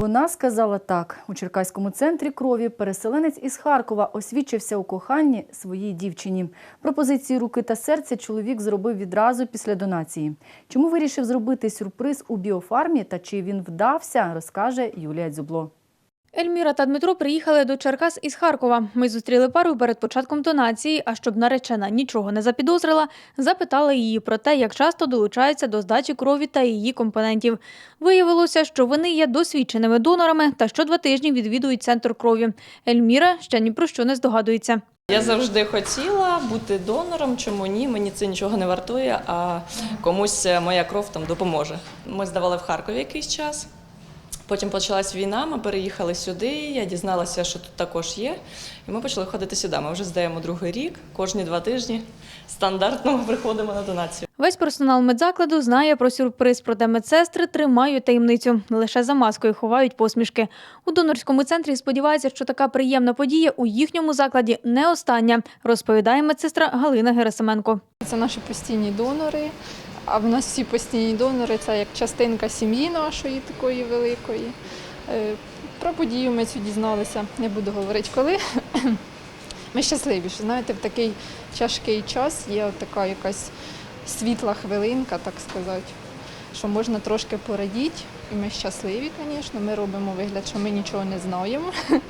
Вона сказала так: у Черкаському центрі крові переселенець із Харкова освічився у коханні своїй дівчині. Пропозиції руки та серця чоловік зробив відразу після донації. Чому вирішив зробити сюрприз у біофармі та чи він вдався, розкаже Юлія Дзюбло. Ельміра та Дмитро приїхали до Черкас із Харкова. Ми зустріли пару перед початком донації, а щоб наречена нічого не запідозрила, запитали її про те, як часто долучаються до здачі крові та її компонентів. Виявилося, що вони є досвідченими донорами та що два тижні відвідують центр крові. Ельміра ще ні про що не здогадується. Я завжди хотіла бути донором, чому ні? Мені це нічого не вартує, а комусь моя кров там допоможе. Ми здавали в Харкові якийсь час. Потім почалась війна, ми переїхали сюди. Я дізналася, що тут також є. І ми почали ходити сюди. Ми вже здаємо другий рік, кожні два тижні. Стандартно ми приходимо на донацію. Весь персонал медзакладу знає про сюрприз, проте медсестри тримають таємницю. Лише за маскою ховають посмішки. У донорському центрі сподіваються, що така приємна подія у їхньому закладі не остання, розповідає медсестра Галина Герасименко. Це наші постійні донори. А в нас всі постійні донори це як частинка сім'ї нашої такої великої. Е, Про подію ми цю дізналися, не буду говорити коли. Ми щасливі, що знаєте, в такий тяжкий час є така якась світла хвилинка, так сказати, що можна трошки порадіти. І ми щасливі, звісно. Ми робимо вигляд, що ми нічого не знаємо.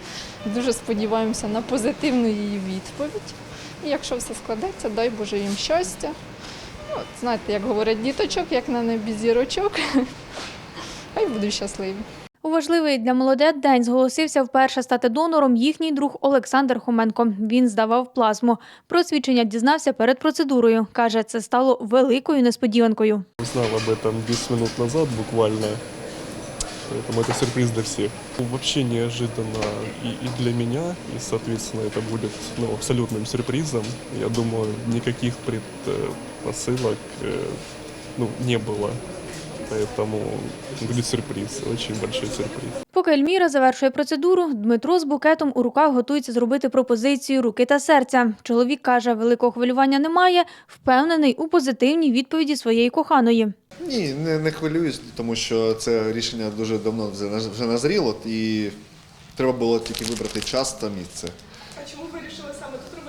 Дуже сподіваємося на позитивну її відповідь. І якщо все складеться, дай Боже їм щастя. Ну, от, знаєте, як говорять діточок, як на небі зірочок. Хай будуть щасливі. У важливий для молодят день зголосився вперше стати донором їхній друг Олександр Хоменко. Він здавав плазму. Про свідчення дізнався перед процедурою. Каже, це стало великою несподіванкою. Узнал об этом 10 минут назад буквально. Поэтому это сюрприз для всех. Ну, Вообще неожиданно и, и для меня, и, соответственно, это будет ну, абсолютным сюрпризом. Я думаю, никаких предпосылок э, ну, не было. Поэтому будет сюрприз, очень большой сюрприз. Поки Ельміра завершує процедуру, Дмитро з букетом у руках готується зробити пропозицію руки та серця. Чоловік каже, великого хвилювання немає, впевнений у позитивній відповіді своєї коханої. Ні, не, не хвилююсь, тому що це рішення дуже давно вже наз- вже назріло, і треба було тільки вибрати час та місце. А чому вирішили саме тут робити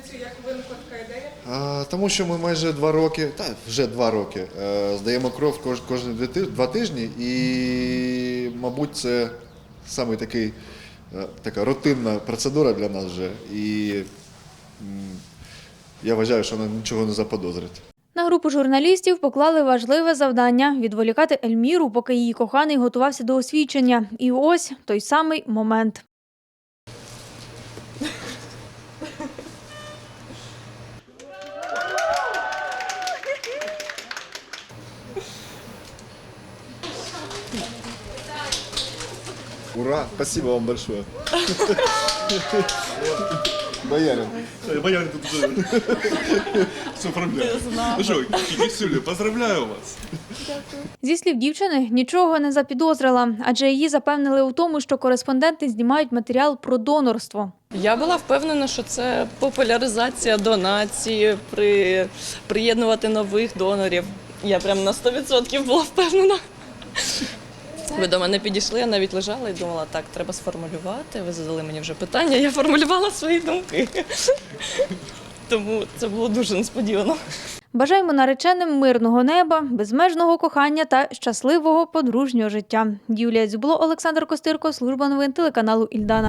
Пропозицію? Як виникла така ідея? А, тому що ми майже два роки, та вже два роки, е, здаємо кров кож, кожні дві два тижні, і, мабуть, це саме такий, е, така рутинна процедура для нас вже. І м, я вважаю, що вона нічого не заподозрить. На групу журналістів поклали важливе завдання відволікати Ельміру, поки її коханий готувався до освідчення. І ось той самий момент. Ура! Спасибо вам большое. Боярин. Боярин тут уже все оформляет. Ну что, Кисюля, поздравляю вас. Зі слів дівчини, нічого не запідозрила, адже її запевнили у тому, що кореспонденти знімають матеріал про донорство. Я була впевнена, що це популяризація донації, при... приєднувати нових донорів. Я прям на 100% була впевнена. Ви до мене підійшли, я навіть лежала і думала, так, треба сформулювати. Ви задали мені вже питання, я формулювала свої думки. Тому це було дуже несподівано. Бажаємо нареченим мирного неба, безмежного кохання та щасливого подружнього життя. Юлія Дзюбло, Олександр Костирко, служба новин телеканалу Ільдана.